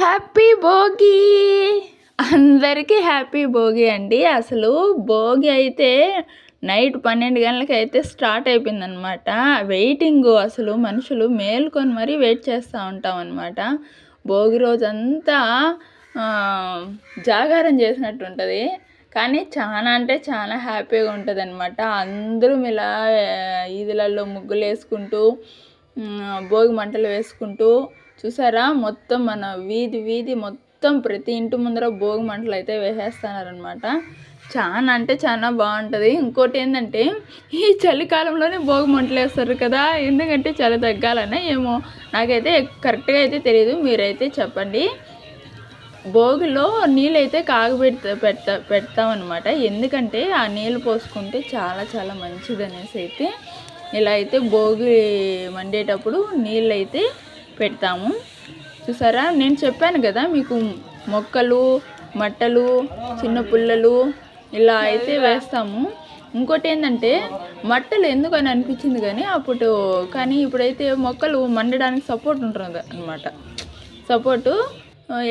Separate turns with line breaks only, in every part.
Happy Bhogi. అందరికీ happy Bhogi అండి. అసలు భోగి అయితే నైట్ పన్నెండు గంటలకి అయితే స్టార్ట్ అయిపోయిందనమాట వెయిటింగ్ అసలు మనుషులు మేల్కొని మరీ వెయిట్ చేస్తూ ఉంటాం అనమాట భోగి రోజంతా జాగారం చేసినట్టు ఉంటుంది కానీ చాలా అంటే చాలా హ్యాపీగా ఉంటుంది అనమాట అందరూ ఇలా ఈదులలో ముగ్గులు వేసుకుంటూ భోగి మంటలు వేసుకుంటూ చూసారా? మొత్తం మన వీధి వీధి మొత్తం ప్రతి ఇంటి ముందర భోగి మంటలు అయితే వేసేస్తున్నారనమాట చాలా అంటే చాలా బాగుంటుంది. ఇంకోటి ఏంటంటే ఈ చలికాలంలోనే భోగి మంటలు వేస్తారు కదా? ఎందుకంటే చలి తగ్గాలనే ఏమో. నాకైతే కరెక్ట్గా అయితే తెలియదు మీరైతే చెప్పండి. భోగిలో నీళ్ళు అయితే కాగబెడతా పెడతా పెడతామన్నమాట ఎందుకంటే ఆ నీళ్ళు పోసుకుంటే చాలా చాలా మంచిది అనేసి అయితే ఇలా అయితే భోగి మండేటప్పుడు నీళ్ళు అయితే పెడతాము. చూసారా? నేను చెప్పాను కదా మీకు మొక్కలు మట్టలు చిన్న పుల్లలు ఇలా అయితే వేస్తాము. ఇంకోటి ఏంటంటే మట్టలు ఎందుకని అనిపించింది కానీ అప్పుడు కానీ ఇప్పుడైతే మొక్కలు మండడానికి సపోర్ట్ ఉంటుంది అనమాట సపోర్టు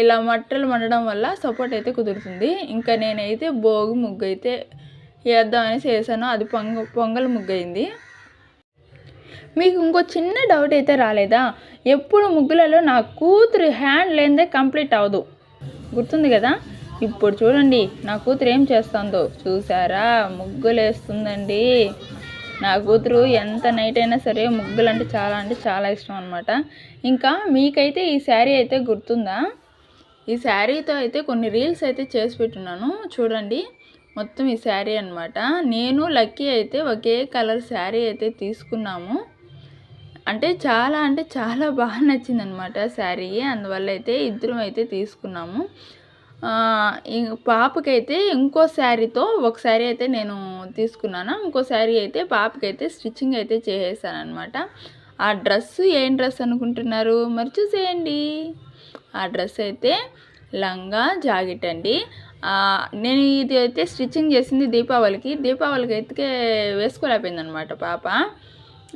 ఇలా మట్టలు మండడం వల్ల సపోర్ట్ అయితే కుదురుతుంది. ఇంకా నేనైతే భోగి ముగ్గు అయితే వేద్దాం అనేసి వేసాను అది పొంగ పొంగల్ ముగ్గు అయింది మీకు ఇంకో చిన్న డౌట్ అయితే రాలేదా? ఎప్పుడు ముగ్గులలో నా కూతురు హ్యాండ్ లేనిదే కంప్లీట్ అవ్వదు. గుర్తుంది కదా? ఇప్పుడు చూడండి నా కూతురు ఏం చేస్తుందో. చూసారా? ముగ్గులేస్తుందండి. నా కూతురు ఎంత నైట్ అయినా సరే ముగ్గులు అంటే చాలా అంటే చాలా ఇష్టం అనమాట ఇంకా మీకైతే ఈ శారీ అయితే గుర్తుందా? ఈ శారీతో అయితే కొన్ని రీల్స్ అయితే చేసి పెట్టున్నాను. చూడండి మొత్తం ఈ శారీ అన్నమాట. నేను లక్కీ అయితే ఒకే కలర్ శారీ అయితే తీసుకున్నాము. అంటే చాలా అంటే చాలా బాగా నచ్చింది అనమాట శారీ. అందువల్ల అయితే ఇద్దరం అయితే తీసుకున్నాము పాపకైతే ఇంకో శారీతో ఒక శారీ అయితే నేను తీసుకున్నాను. ఇంకో శారీ అయితే పాపకైతే స్టిచ్చింగ్ అయితే చేసేసాను అనమాట ఆ డ్రెస్ ఏం డ్రెస్ అనుకుంటున్నారు? మరి చూసేయండి. ఆ డ్రెస్ అయితే లంగా జాకెట్ అండి. నేను ఇది అయితే స్టిచ్చింగ్ చేసింది దీపావళికి. దీపావళికి అయితే వేసుకోలేకపోయింది అనమాట పాప.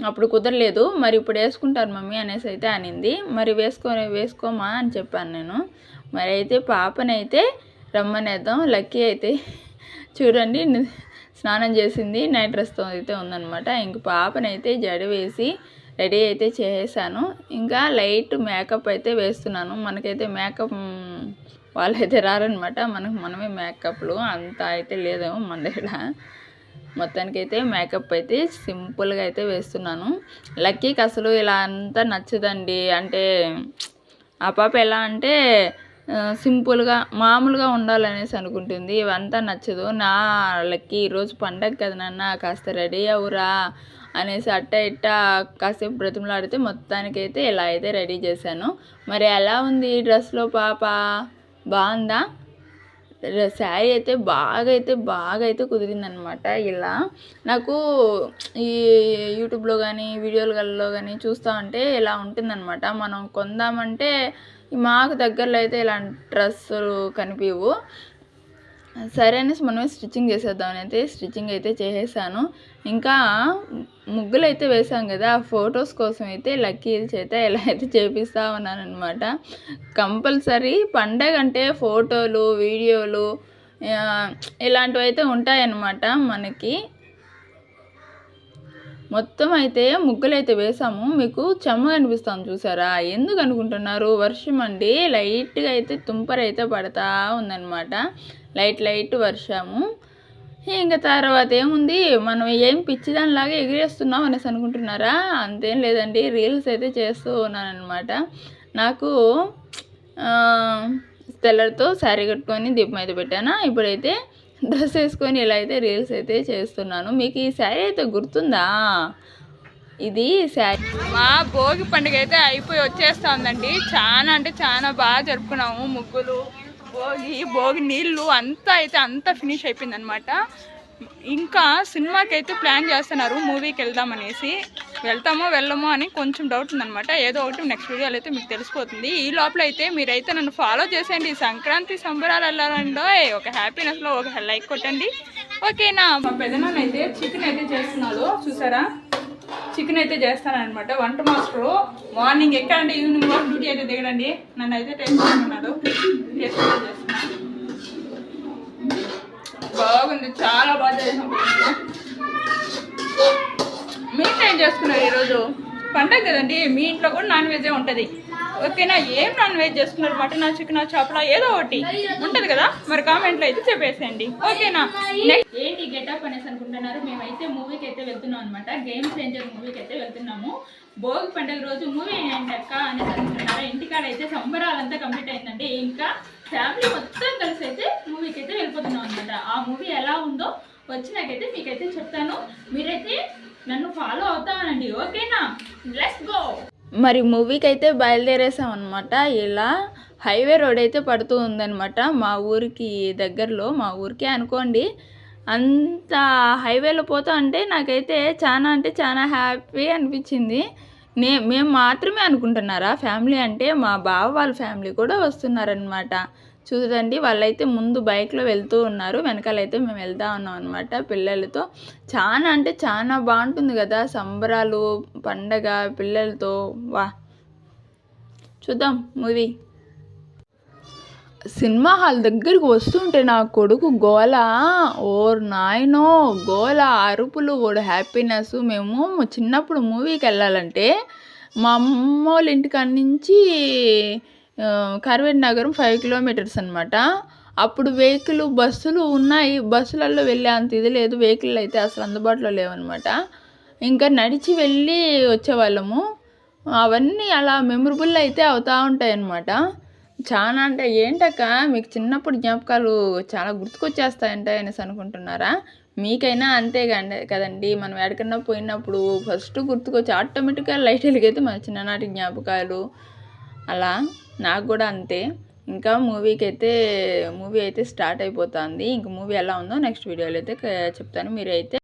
అప్పుడు కుదరలేదు. మరి ఇప్పుడు వేసుకుంటారు మమ్మీ అనేసి అయితే అనింది. మరి వేసుకో వేసుకోమా అని చెప్పాను నేను. మరి అయితే పాపనైతే రమ్మనేద్దాం. లక్కీ అయితే చూడండి స్నానం చేసింది. నైట్ డ్రెస్తో అయితే ఉందనమాట ఇంక పాపనైతే జడ వేసి రెడీ అయితే చేసేసాను. ఇంకా లైట్ మేకప్ అయితే వేస్తున్నాను. మనకైతే మేకప్ వాళ్ళైతే రారనమాట మనకు మనమే మేకప్లు. అంత అయితే లేదేమో మన దగ్గర. మొత్తానికి అయితే మేకప్ అయితే సింపుల్గా అయితే వేస్తున్నాను. లక్కీకి అసలు ఇలా అంతా నచ్చదండి. అంటే ఆ పాప ఎలా అంటే సింపుల్గా మామూలుగా ఉండాలనేసి అనుకుంటుంది. ఇవంతా నచ్చదు. నా లక్కీ ఈరోజు పండగ కదా నాన్న కాస్త రెడీ అవురా అనేసి అట్ట ఇట్ట కాసేపు బ్రతిమలాడితే మొత్తానికైతే ఇలా అయితే రెడీ చేశాను. మరి ఎలా ఉంది ఈ డ్రెస్లో పాప? బాగుందా? శారీ అయితే బాగా అయితే బాగా అయితే కుదిరిందనమాట ఇలా. నాకు ఈ యూట్యూబ్లో కానీ వీడియోలలో కానీ చూస్తూ ఉంటే ఇలా ఉంటుందన్నమాట మనం కొందామంటే మాకు దగ్గరలో అయితే ఇలాంటి డ్రెస్సులు కనిపించవు సరే అనేసి మనమే స్టిచ్చింగ్ చేసేద్దామని అయితే స్టిచ్చింగ్ అయితే చేసేసాను. ఇంకా ముగ్గులు అయితే వేసాం కదా ఆ ఫొటోస్ కోసం అయితే లక్కీ చేత ఎలా అయితే చేపిస్తా ఉన్నానమాట కంపల్సరీ పండగ అంటే ఫోటోలు వీడియోలు ఇలాంటివి అయితే ఉంటాయన్నమాట మనకి. మొత్తం అయితే ముగ్గులు అయితే వేసాము. మీకు చెమ్మ కనిపిస్తాను చూసారా? ఎందుకు అనుకుంటున్నారు? వర్షం అండి. లైట్గా అయితే తుంపర అయితే పడతా ఉందన్నమాట. లైట్ లైట్ వర్షము. ఇంకా తర్వాత ఏముంది? మనం ఏం పిచ్చిదానిలాగా ఎగిరేస్తున్నాం అనేసి అనుకుంటున్నారా? అంతేం లేదండి. రీల్స్ అయితే చేస్తూ ఉన్నానమాట నాకు తెల్లరితో శారీ కట్టుకొని దీపం అయితే పెట్టాను? ఇప్పుడైతే డ్రెస్ వేసుకొని ఇలా అయితే రీల్స్ అయితే చేస్తున్నాను. మీకు ఈ శారీ అయితే గుర్తుందా? ఇది శారీ. మా భోగి పండుగ అయితే అయిపోయి వచ్చేస్తా ఉందండి చాలా అంటే చాలా బాగా జరుపుకున్నాము ముగ్గులు భోగి భోగి నీళ్ళు అంతా అయితే అంతా ఫినిష్ అయిపోయింది అనమాట ఇంకా సినిమాకి అయితే ప్లాన్ చేస్తున్నారు మూవీకి వెళ్దామనేసి. వెళ్తామో వెళ్ళమో అని కొంచెం డౌట్ ఉందనమాట ఏదో ఒకటి నెక్స్ట్ వీడియోలో అయితే మీకు తెలిసిపోతుంది. ఈ లోపల అయితే మీరైతే నన్ను ఫాలో చేసేయండి. సంక్రాంతి సంబరాలు వెళ్ళాలండో ఒక హ్యాపీనెస్లో ఒక లైక్ కొట్టండి. ఓకేనా మా పెదనాన్న అయితే చికెన్ అయితే చేస్తున్నాడు చూసారా? చికెన్ అయితే చేస్తానమాట వంట మాస్టరు మార్నింగ్ ఎక్కడంటే ఈవినింగ్ వరకు డ్యూటీ అయితే దిగడండి. నన్ను అయితే టెన్షన్ ఉన్నాడు టేస్ట్ బాగుంది చాలా బాగా చేసాం. మీరు ఏం చేసుకున్నారు ఈరోజు? పండగ కదండి మీ ఇంట్లో కూడా నాన్ వెజే ఉంటుంది. ఓకేనా? ఏం నాన్ వెజ్ చేసుకున్నారు? మటన్ చికెన్ చేపల ఏదో ఒకటి ఉంటది కదా? మరి కామెంట్లో అయితే చెప్పేసేయండి. ఓకేనా? నెక్స్ట్ ఏంటి గెటప్ అనేసి అనుకుంటున్నారు? మేమైతే మూవీకి అయితే వెళ్తున్నాం అనమాట గేమ్ చేంజర్ మూవీకి అయితే వెళ్తున్నాము. భోగి పండుగ రోజు మూవీ ఏంటక్క అక్క అనేసి అనుకుంటున్నారు? ఇంటికాడ అయితే సంబరాలంతా కంప్లీట్ అయిందండి. ఇంకా ఫ్యామిలీ మొత్తం కలిసి అయితే మూవీకి అయితే వెళ్ళిపోతున్నాం అనమాట ఆ మూవీ ఎలా ఉందో వచ్చినాకైతే మీకైతే చెప్తాను. మీరైతే నన్ను ఫాలో అవుతామనండి. ఓకేనా? లెట్స్ గో మరి మూవీకి అయితే బయలుదేరేసాం అనమాట ఇలా హైవే రోడ్ అయితే పడుతూ ఉందన్నమాట. మా ఊరికి దగ్గరలో మా ఊరికే అనుకోండి. అంత హైవేలో పోతా అంటే నాకైతే చాలా అంటే చాలా హ్యాపీ అనిపించింది. నే మేము మాత్రమే అనుకుంటున్నారా? ఫ్యామిలీ అంటే మా బావ వాళ్ళ ఫ్యామిలీ కూడా వస్తున్నారనమాట చూడండి వాళ్ళైతే ముందు బైక్లో వెళ్తూ ఉన్నారు. వెనకాలైతే మేము వెళ్తా ఉన్నాం అనమాట పిల్లలతో. చాలా అంటే చాలా బాగుంటుంది కదా సంబరాలు పండగ పిల్లలతో. వా. చూద్దాం మూవీ. సినిమా హాల్ దగ్గరికి వస్తుంటే నా కొడుకు గోల ఓర్ నాయనో గోల అరుపులు ఓడు హ్యాపీనెస్ మేము చిన్నప్పుడు మూవీకి వెళ్ళాలంటే మా అమ్మ వాళ్ళ ఇంటికాడ నుంచి ఆ, నగరం ఫైవ్ కిలోమీటర్స్ అనమాట అప్పుడు వెహికల్ బస్సులు ఉన్నాయి. బస్సులలో వెళ్ళే అంత ఇది లేదు. వెహికల్ అయితే అసలు అందుబాటులో లేవన్నమాట. ఇంకా నడిచి వెళ్ళి వచ్చేవాళ్ళము. అవన్నీ అలా మెమరబుల్ అయితే అవుతూ ఉంటాయి అన్నమాట చాలా అంటే ఏంటక్క మీకు చిన్నప్పుడు జ్ఞాపకాలు చాలా గుర్తుకొచ్చేస్తాయంట అనేసి అనుకుంటున్నారా? మీకైనా అంతే కదండి మనం ఎక్కడికన్నా పోయినప్పుడు ఫస్ట్ గుర్తుకొచ్చి ఆటోమేటిక్గా లైట్ వెలిగైతే మన చిన్ననాటి జ్ఞాపకాలు. అలా నాకు కూడా అంతే. ఇంకా మూవీకి అయితే మూవీ అయితే స్టార్ట్ అయిపోతుంది. ఇంక మూవీ ఎలా ఉందో నెక్స్ట్ వీడియోలో అయితే చెప్తాను. మీరు అయితే